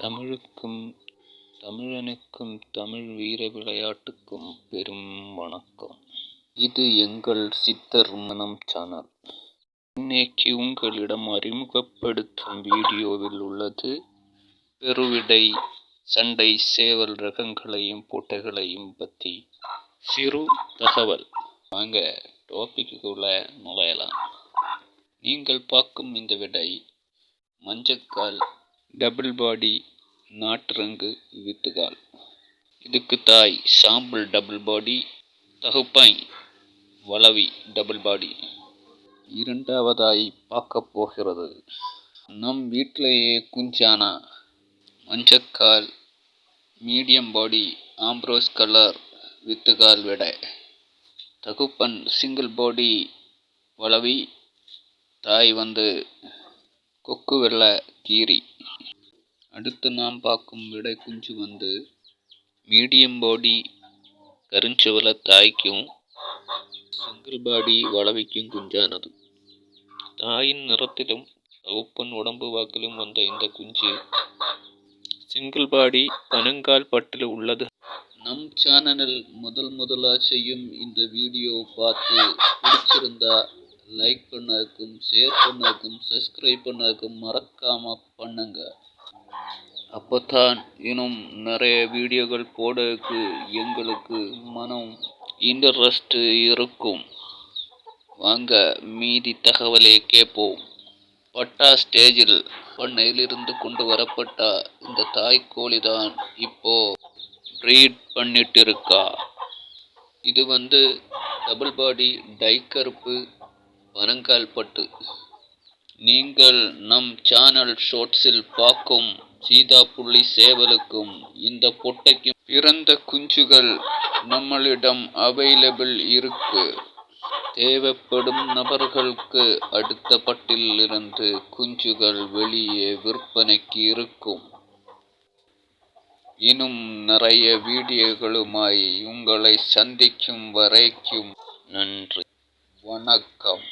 தமிழுக்கும் தமிழனுக்கும் தமிழ் வீர விளையாட்டுக்கும் பெரும் வணக்கம். இது எங்கள் சித்தர் மனம் சேனல். இன்னைக்கு உங்களிடம் அறிமுகப்படுத்தும் வீடியோவில் உள்ளது பெருவிடை சண்டை சேவல் ரகங்களையும் போட்டைகளையும் பற்றி சிறு தகவல். வாங்க டாபிக்குள்ள நுழையலாம். நீங்கள் பார்க்கும் இந்த விடை மஞ்சக்கால் டபுள் பாடி நாட்டுரங்கு வித்துகால் இதுக்கு தாய் சாம்பிள் டபுள் பாடி தகுப்பாய் வளவி டபுள் பாடி. இரண்டாவதாய் பார்க்க போகிறது. நம் வீட்டிலேயே குஞ்சானா மஞ்சக்கால் மீடியம் பாடி ஆம்ப்ரோஸ் கலர் வித்துகால் விட தகுப்பன் சிங்கிள் பாடி வளவி தாய் வந்து கொக்கு வெள்ளை கீரி. அடுத்து நாம் பார்க்கும் விடை குஞ்சு வந்து மீடியம் பாடி கருஞ்சவல தாய்க்கும் சிங்கிள் பாடி வளவிக்கும் குஞ்சானது. தாயின் நிறத்திலும் தகுப்பன் உடம்பு வாக்கிலும் வந்த இந்த குஞ்சு சிங்கிள் பாடி பனங்கால் பட்டில் உள்ளது. நம் சேனலில் முதல் முதலாக செய்யும் இந்த வீடியோ பார்த்து பிடிச்சிருந்தா லைக் பண்ணாக்கும் ஷேர் பண்ணாக்கும் சப்ஸ்கிரைப் பண்ணாக்கும் மறக்காமல் பண்ணுங்க. அப்போத்தான் இன்னும் நிறைய வீடியோக்கள் போடக்கு எங்களுக்கு மனம் இன்ட்ரெஸ்ட் இருக்கும். வாங்க மீதி தகவலை கேட்போம். பட்டா ஸ்டேஜில் பண்ணையிலிருந்து கொண்டு வரப்பட்ட இந்த தாய்க்கோழி தான் இப்போ ப்ரீட் பண்ணிட்டு இருக்கா இது வந்து டபுள் பாடி டை கருப்பு பனங்கால் பட்டு. நீங்கள் நம் சேனல் ஷோட்ஸில் பார்க்கும் சீதா புள்ளி சேவலுக்கும் இந்த பொட்டைக்கும் பிறந்த குஞ்சுகள் நம்மளிடம் அவைலபிள் இருக்கு. தேவைப்படும் நபர்களுக்கு அடுத்த பட்டிலிருந்து குஞ்சுகள் வெளியே விற்பனைக்கு இருக்கும். இன்னும் நிறைய வீடியோகளுமாய் உங்களை சந்திக்கும் வரைக்கும் நன்றி. வணக்கம்.